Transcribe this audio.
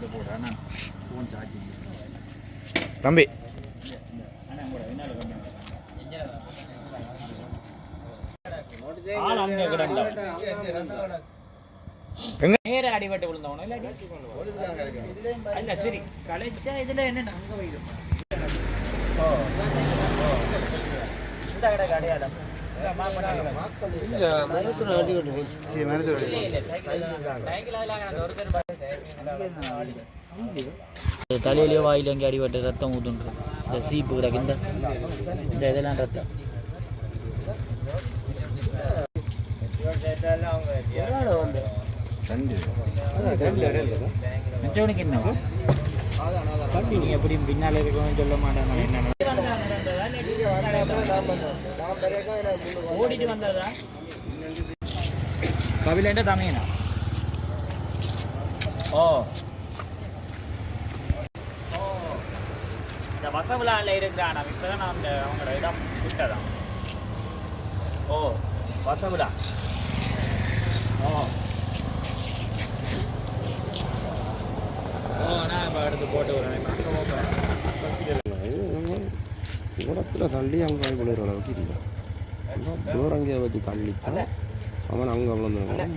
போட்டு போடுறேன் அண்ணா phone charging தம்பி நேர அடிபட்டு விழுந்தவனும் இல்ல சரி கலைச்சா இதுல என்ன அங்க வைக்கும் இந்த கடை அடையாளம் இந்த தலையிலயோ வாயில எங்கே அடிபட்டு ரத்தம் ஊதுன்றது. இந்த சீப்பு கிடக்கு இந்த இந்த இதெல்லாம் ரத்தம். மற்றவனுக்கு என்ன? எப்படி பின்னால இருக்கவங்க சொல்ல மாட்டாங்க என்ன ஓடிட்டு வந்ததா? கபிலேண்ட தமிழனா? ஓ. ஓ. இந்த வசவிழாவில் இருக்கிறான் இப்போ தான் நான் அந்த அவங்களோட இடம் விட்டதான் ஓ வசவுலா. ஓ. ஓ நான் இப்போ எடுத்து போட்டு விடுறேன் அங்கே போகிறேன் கூடத்தில் தள்ளி அங்கே விழுகிற அளவுக்கு இல்லை தூரம் அங்கே வச்சு தள்ளித்தான் அவன் அங்கே விழுந்துருக்கான்